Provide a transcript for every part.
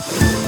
আজকে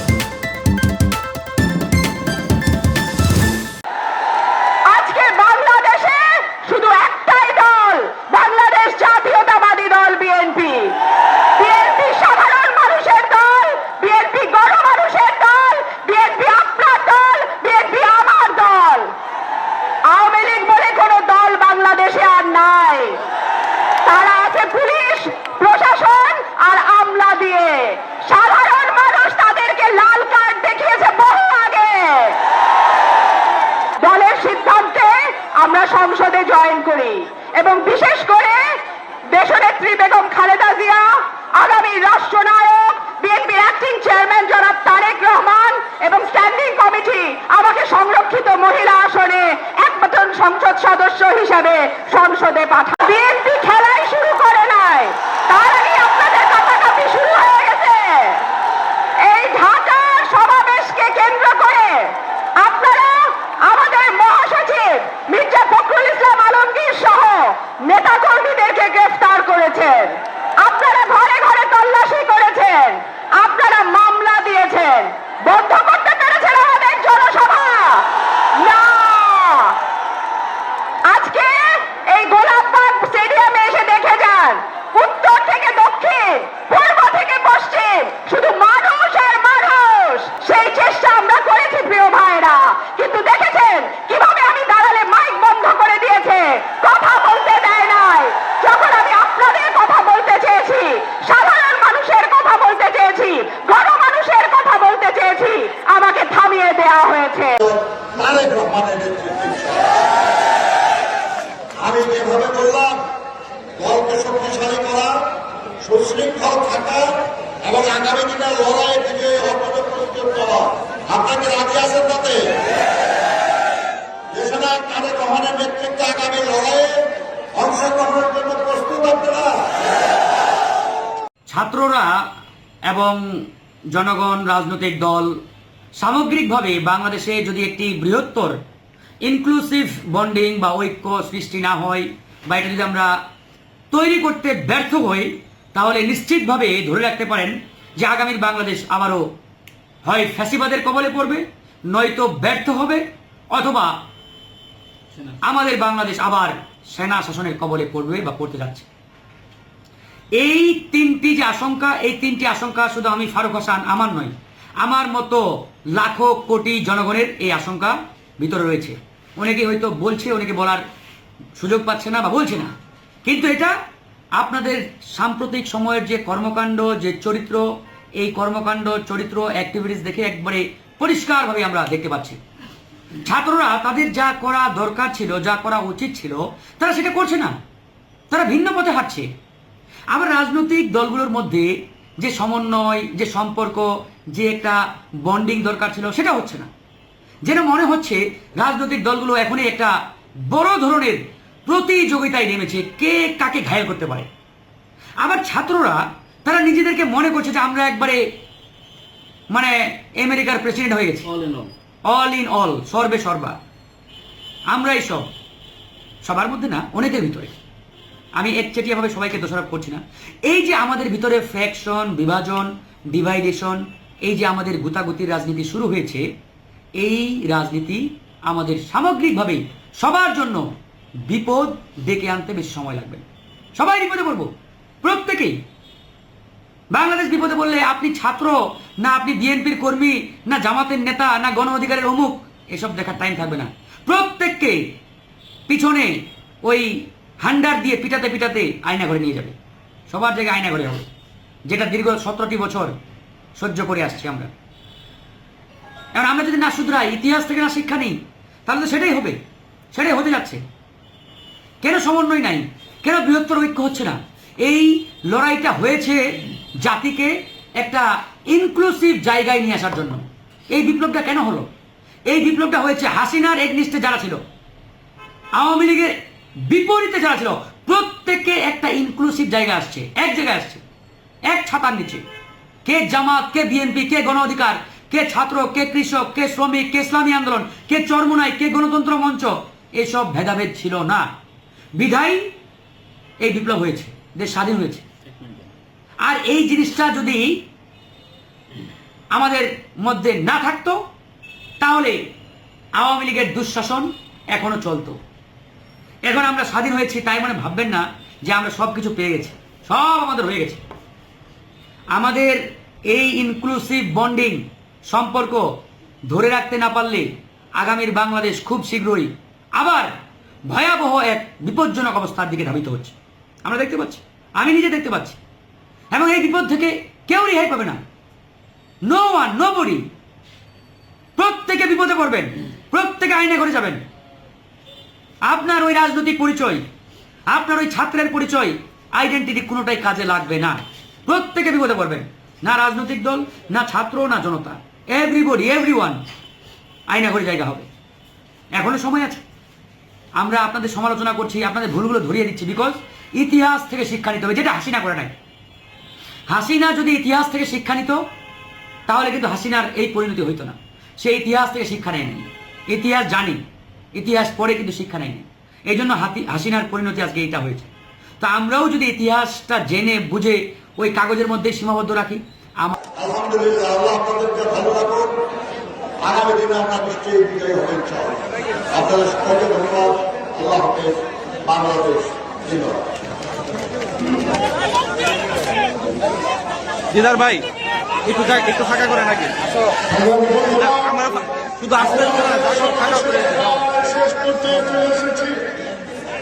জয়েন করি। এবং বিশেষ করে দেশনেত্রী বেগম খালেদা জিয়া, আগামী রাষ্ট্রনায়ক বিএনপি অ্যাক্টিং চেয়ারম্যান জনাব sério. দেওয়া হয়েছে। আমি যেভাবে বললাম দলকে শক্তিশালী করা সুশৃঙ্খল থাকা এবং আগামী দিনের দিকে অগ্রত প্রস্তুত করা আপনাকে রাজি আছেন তাতে? তারেক রহমানের নেতৃত্বে আগামী লড়াইয়ে অংশগ্রহণের জন্য প্রস্তুত আপনারা? ছাত্ররা এবং জনগণ রাজনৈতিক দল সামগ্রিকভাবে বাংলাদেশে যদি একটি বৃহত্তর ইনক্লুসিভ বন্ডিং বা ঐক্য সৃষ্টি না হয়, বা এটা যদি আমরা তৈরি করতে ব্যর্থ হই, তাহলে নিশ্চিতভাবে ধরে রাখতে পারেন যে আগামীর বাংলাদেশ আবারও হয় ফ্যাসিবাদের কবলে পড়বে, নয়তো ব্যর্থ হবে, অথবা আমাদের বাংলাদেশ আবার সেনা শাসনের কবলে পড়বে বা পড়তে যাচ্ছে। এই তিনটি যে আশঙ্কা, এই তিনটি আশঙ্কা শুধু আমি ফারুক হাসান, আমার নয় আমার মতো লাখো কোটি জনগণের এই আশঙ্কা ভিতরে রয়েছে। অনেকে হয়তো বলছে, অনেকে বলার সুযোগ পাচ্ছে না বা বলছে না। কিন্তু এটা আপনাদের সাম্প্রতিক সময়ের যে কর্মকাণ্ড, যে চরিত্র, এই কর্মকাণ্ড, চরিত্র অ্যাক্টিভিটিস দেখে একবারে পরিষ্কারভাবে আমরা দেখতে পাচ্ছি। ছাত্ররা তাদের যা করা দরকার ছিল, যা করা উচিত ছিল, তারা সেটা করছে না। তারা ভিন্ন পথে হাঁটছে। আবার রাজনৈতিক দলগুলোর মধ্যে যে সমন্বয় যে সম্পর্ক যে একটা বন্ডিং দরকার ছিল সেটা হচ্ছে না। যেন মনে হচ্ছে রাজনৈতিক দলগুলো এখনই একটা বড় ধরনের প্রতিযোগিতায় নেমেছে কে কাকে ঘায়াল করতে পারে। আবার ছাত্ররা তারা নিজেদেরকে মনে করছে যে আমরা একবারে মানে আমেরিকার প্রেসিডেন্ট হয়ে গেছি। অল ইন অল সর্বে সর্বা। আমরাই সব। সবার মধ্যে না অনেকের ভিতরে। আমি একচেটিয়াভাবে সবাইকে দোষারোপ করছি না। এই যে আমাদের ভিতরে ফ্র্যাকশন বিভাজন ডিভাইডেশন এই যে আমাদের গুতাগুতির রাজনীতি শুরু হয়েছে, এই রাজনীতি আমাদের সামগ্রিকভাবে সবার জন্য বিপদ ডেকে আনতে বেশি সময় লাগবে। সবাই বিপদে পড়ব। প্রত্যেকেই। বাংলাদেশ বিপদে বললে আপনি ছাত্র, না আপনি বিএনপির কর্মী, না জামাতের নেতা, না গণ অধিকারের অমুক, এসব দেখার টাইম থাকবে না। প্রত্যেককে পিছনে ওই হান্ডার দিয়ে পিটাতে পিটাতে আয়না ঘরে নিয়ে যাবে। সবার জায়গায় আয়না ঘরে হবে। যেটা দীর্ঘ সতেরোটি বছর সহ্য করে আসছি আমরা। এখন আমরা যদি না শুধরাই, ইতিহাস থেকে না শিক্ষা নেই, তাহলে তো সেটাই হবে। সেটাই হতে যাচ্ছে। কেন সমন্বয় নাই? কেন বৃহত্তর ঐক্য হচ্ছে না? এই লড়াইটা হয়েছে জাতিকে একটা ইনক্লুসিভ জায়গায় নিয়ে আসার জন্য। এই বিপ্লবটা কেন হলো? এই বিপ্লবটা হয়েছে হাসিনার একনিষ্ঠে যারা ছিল। আওয়ামী লীগের বিপরীতে যারা ছিল, প্রত্যেকে একটা ইনক্লুসিভ জায়গা আসছে, এক জায়গায় আসছে, এক ছাতার নিচে। কে জামাত, কে বিএনপি, কে গণ অধিকার, কে ছাত্র, কে কৃষক, কে শ্রমিক, কে ইসলামী আন্দোলন, কে চরমোনাই, কে গণতন্ত্র মঞ্চ, এসব ভেদাভেদ ছিল না। বিধায় এই বিপ্লব হয়েছে, দেশ স্বাধীন হয়েছে। আর এই জিনিসটা যদি আমাদের মধ্যে না থাকতো, তাহলে আওয়ামী লীগের দুঃশাসন এখনও চলতো। এখন আমরা স্বাধীন হয়েছি, তাই মানে ভাববেন না যে আমরা সব কিছু পেয়ে গেছি। সব আমাদের হয়ে গেছে। আমাদের এই ইনক্লুসিভ বন্ডিং সম্পর্ক ধরে রাখতে না পারলে আগামীর বাংলাদেশ খুব শীঘ্রই আবার ভয়াবহ এক বিপজ্জনক অবস্থার দিকে ধাবিত হচ্ছে। আমরা দেখতে পাচ্ছি। আমি নিজে দেখতে পাচ্ছি। এবং এই বিপদ থেকে কেউ রেহাই পাবে না। নো ওয়ান নো বডি প্রত্যেকে বিপদে পড়বেন। প্রত্যেকে আইনে করে যাবেন। আপনার ওই রাজনৈতিক পরিচয়, আপনার ওই ছাত্রের পরিচয় আইডেন্টিটি কোনোটাই কাজে লাগবে না। প্রত্যেকে বিপদে পড়বেন। না রাজনৈতিক দল, না ছাত্র, না জনতা। এভরিবডি এভরি ওয়ান আইনা করে জায়গা হবে। এখনও সময় আছে। আমরা আপনাদের সমালোচনা করছি, আপনাদের ভুলগুলো ধরিয়ে দিচ্ছি বিকজ ইতিহাস থেকে শিক্ষা নিতে হবে। যেটা হাসিনা করে নাই। হাসিনা যদি ইতিহাস থেকে শিক্ষা নিত, তাহলে কিন্তু হাসিনার এই পরিণতি হইতো না। সে ইতিহাস থেকে শিক্ষা নেয়নি ইতিহাস জানি। ইতিহাস পড়ে কিন্তু শিক্ষা নেয়নি। এই জন্য হাতি হাসিনার পরিণতি আজকে এটা হয়েছে। তা আমরাও যদি ইতিহাসটা জেনে বুঝে ওই কাগজের মধ্যে সীমাবদ্ধ রাখি আলহামদুলিল্লাহ আল্লাহ আপনাদেরকে ভালো রাখুন আগামী দিনে আমরা নিশ্চয়ই বিজয়ী হবেন আপনাদের সকলকে ধন্যবাদ। আল্লাহ হাফেজ। বাংলাদেশ দিদার ভাই একটু একটু ফাঁকা করে নাকি আমরা শুধু আসতে শেষ পর্যায়ে চলে এসেছি।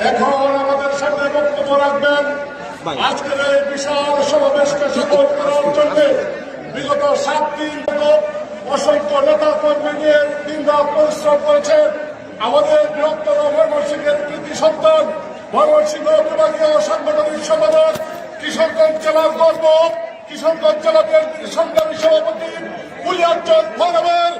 এখন আমাদের সামনে বক্তব্য রাখবেন। আজকের এই বিশাল সমাবেশকে সফল করার জন্য বিগত সাত দিন অসংখ্য নেতা কর্মী নিয়ে দিন রাত পরিশ্রম করেছেন। আমাদের বৃহত্তর ময়মনসিংহের কৃতি সন্তান ময়মনসিংহ বিভাগীয় সাংগঠনিক সম্পাদক কিশোরগঞ্জ জেলার গর্ব কিশোরগঞ্জ জেলা বিএনপির সংগ্রামী সভাপতি কুলিয়াঞ্চল ফোরামের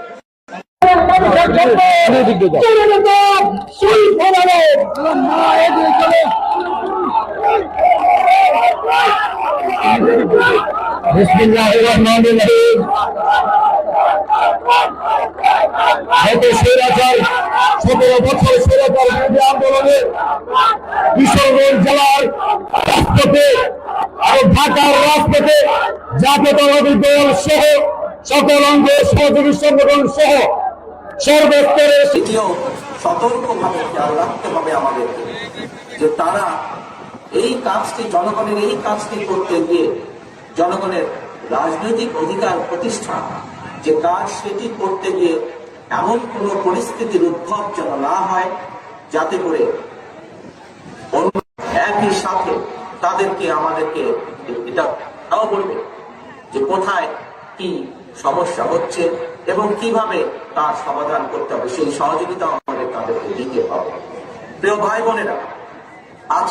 সতেরো বছর স্বৈরাচার বিরোধী আন্দোলনে কিশোরগঞ্জ জেলার রাজপথে আর ঢাকার রাজপথে জাতীয়তাবাদী দল সহ সকল অঙ্গ সহযোগী সংগঠন সহ সতর্কভাবে খেয়াল রাখতে হবে আমাদের যে তারা এই কাজটি, জনগণের এই কাজটি করতে গিয়ে জনগণের রাজনৈতিক অধিকার প্রতিষ্ঠা, যে কাজ সেটি করতে গিয়ে এমন কোন পরিস্থিতির উদ্ভব যেন না হয়, যাতে করে একই সাথে তাদেরকে আমাদেরকে এটা বলবে যে কোথায় কি সমস্যা হচ্ছে। এবং কীভাবে তার সমাধান করতে হবে, সেই সহযোগিতা আমাদের তাদেরকে দিতে হবে। প্রিয় ভাই বোনেরা আজ